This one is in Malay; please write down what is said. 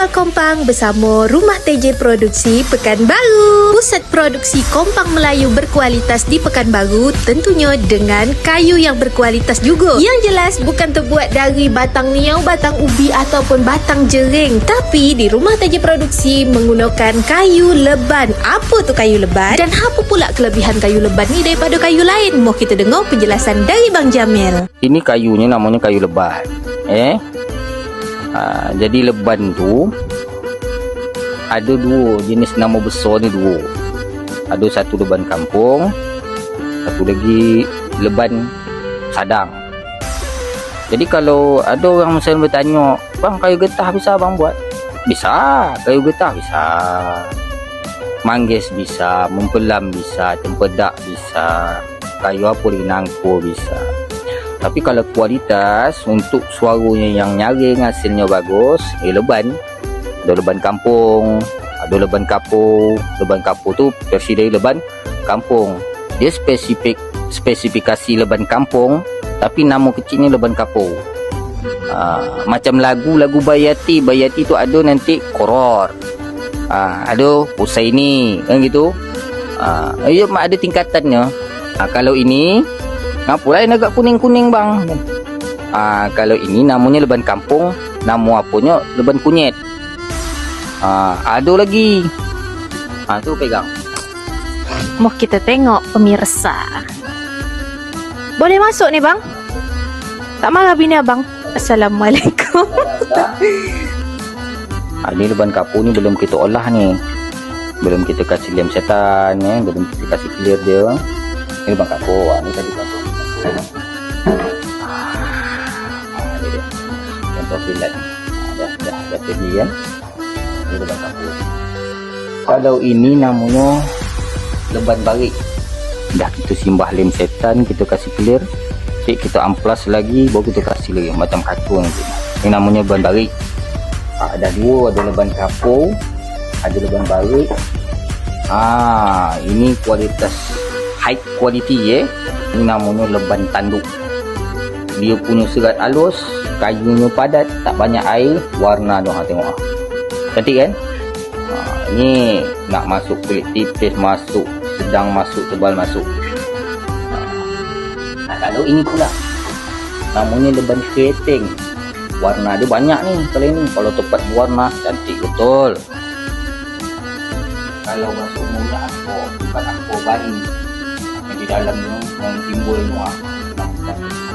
Awal Kompang bersama Rumah TJ Produksi Pekanbaru. Pusat produksi kompang Melayu berkualitas di Pekanbaru tentunya dengan kayu yang berkualitas juga. Yang jelas bukan terbuat dari batang niau, batang ubi ataupun batang jering. Tapi di Rumah TJ Produksi menggunakan kayu leban. Apa tu kayu leban? Dan apa pula kelebihan kayu leban ni daripada kayu lain? Mau kita dengar penjelasan dari Bang Jamil. Ini kayunya namanya kayu leban. Eh? Ha, jadi leban tu ada dua jenis nama besar ni dua. Ada satu leban kampung, satu lagi leban sadang. Jadi kalau ada orang misalnya bertanya, "Bang, kayu getah bisa bang buat?" Bisa, kayu getah bisa. Manggis bisa, mempelam bisa, tempedak bisa, kayu apa lagi nangko bisa. Tapi kalau kualitas untuk suaranya yang nyaring hasilnya bagus, eh leban. Ada leban kampung, ada leban kapur. Leban kapur tu versi dari leban kampung. Dia spesifik spesifikasi leban kampung tapi nama kecilnya leban kapur. Ha, macam lagu-lagu Bayati, Bayati tu ada nanti koror. Ha, ada Husaini kan gitu. Ha, dia ada tingkatannya. Ha, kalau ini Kenapa lain agak kuning-kuning bang? Ah, kalau ini namanya leban kampung, nama apanya leban kunyit. Ah, ada lagi. Ah, tu pegang. Mau kita tengok pemirsa. Boleh masuk ni bang? Tak marah bini abang? Assalamualaikum. Ah, ni leban kapur ni belum kita olah ni. Belum kita kasih lem setan ya, belum kita kasih clear dia. Ni leban kapur. Ah, ni tadi kapur. Ah, dah, dah, dah jadi kan. Ni leban kapur. Kalau ini namanya leban barik. Dah kita simbah lem setan, kita kasih clear. Cik kita amplas lagi, baru kita kasih lagi macam kartun tu. Ini namanya leban barik. Ah, ada dua, ada leban kapur, ada leban barik. Ah, ini kualitas high quality eh. Ini namanya leban tanduk. Dia punya serat halus, kayunya padat, tak banyak air, warna tu ha tengok. Cantik kan? Ha, ini nak masuk kulit tipis masuk, sedang masuk, tebal masuk. Ha. Kalau ini pula namanya leban keriting. Warna dia banyak ni kalau ini. Kalau tepat warna cantik betul. Kalau masuk mula akor, bukan baring. Yang di dalam tu yang timbul. Nampak cantik.